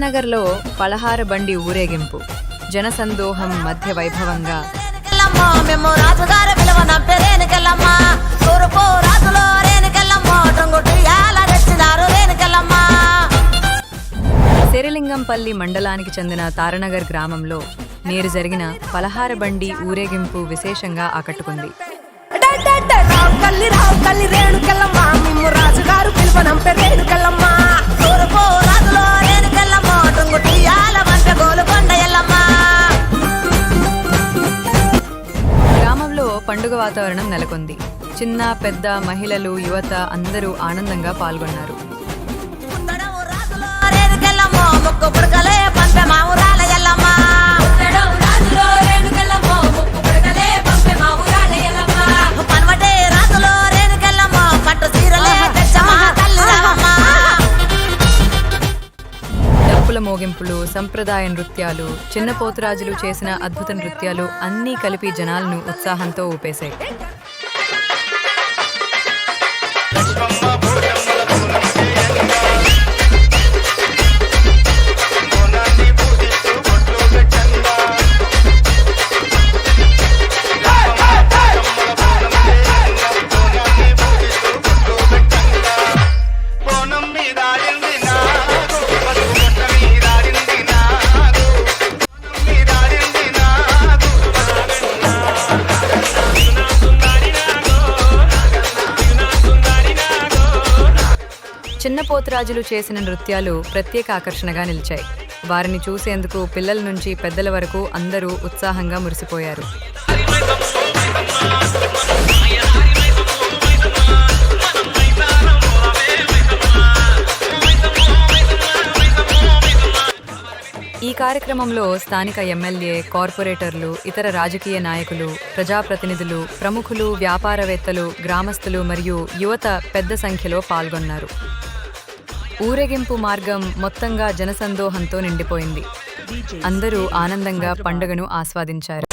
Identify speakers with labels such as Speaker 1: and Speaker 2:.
Speaker 1: తారనగర్లో పలహార బండి ఊరేగింపు. జనసందోహం మధ్య వైభవంగా. శరిలింగంపల్లి మండలానికి చెందిన తారనగర్ గ్రామంలో నేరు జరిగిన పలహార బండి ఊరేగింపు విశేషంగా ఆకట్టుకుంది. పండుగ వాతావరణం నెలకొంది. చిన్న పెద్ద మహిళలు యువత అందరూ ఆనందంగా పాల్గొన్నారు. మోగింపులు సంప్రదాయ నృత్యాలు చిన్న పోతురాజులు చేసిన అద్భుత నృత్యాలు అన్నీ కలిపి జనాలను ఉత్సాహంతో ఊపేశాయి. చిన్న పోతురాజులు చేసిన నృత్యాలు ప్రత్యేక ఆకర్షణగా నిలిచాయి. వారిని చూసేందుకు పిల్లల నుంచి పెద్దల వరకు అందరూ ఉత్సాహంగా మురిసిపోయారు. ఈ కార్యక్రమంలో స్థానిక ఎమ్మెల్యే కార్పొరేటర్లు ఇతర రాజకీయ నాయకులు ప్రజాప్రతినిధులు ప్రముఖులు వ్యాపారవేత్తలు గ్రామస్తులు మరియు యువత పెద్ద సంఖ్యలో పాల్గొన్నారు. ఊరేగింపు మార్గం మొత్తంగా జనసందోహంతో నిండిపోయింది. అందరూ ఆనందంగా పండుగను ఆస్వాదించారు.